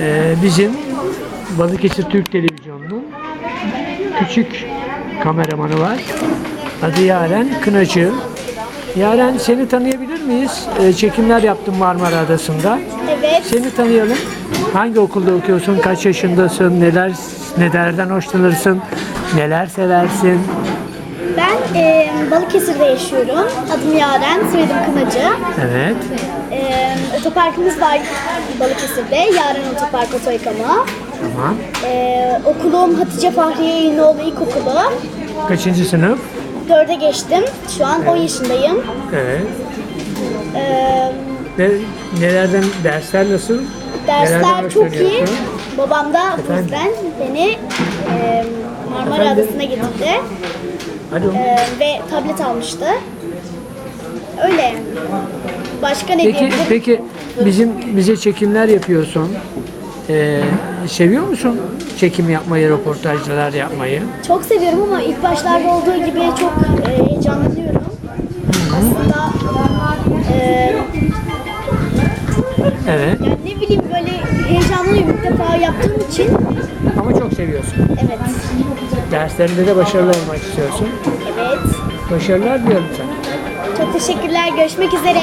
Ee, bizim Balıkesir Türk Televizyonu'nun küçük kameramanı var. Adı Yaren Kınacı. Yaren seni tanıyabilir miyiz? Ee, çekimler yaptım Marmara Adası'nda. Evet. Seni tanıyalım. Hangi okulda okuyorsun? Kaç yaşındasın? Neler nelerden hoşlanırsın? Neler seversin? Ben e, Balıkesir'de yaşıyorum. Adım Yaren, soyadım Kınacı. Evet. E, otoparkımız var Balıkesir'de. Yaren Otopark Oto Yıkama. Tamam. E, okulum Hatice Fahriye Eğinoğlu İlkokulu. Kaçıncı sınıf? Dörde geçtim. Şu an 10 yaşındayım. Evet. E, Ne, nelerden dersler nasıl? Nelerden dersler çok iyi. hoşlanıyorsun? Babam da bu Efendim? yüzden beni e, Marmara Efendim? Adası'na getirdi. Alo. E, ve tablet almıştı. Öyle. Başka ne Peki, diyebilirim? peki bizim bize çekimler yapıyorsun. Ee, seviyor musun çekim yapmayı, röportajlar yapmayı? Çok seviyorum ama ilk başlarda olduğu gibi çok e, heyecanlanıyorum. Aslında e, Evet. yani ne bileyim böyle heyecanlıyım ilk defa yaptığım için. Ama çok seviyorsun. Evet. Derslerinde de başarılı olmak istiyorsun. Evet. Başarılar diliyorum sana. Çok teşekkürler. Görüşmek üzere.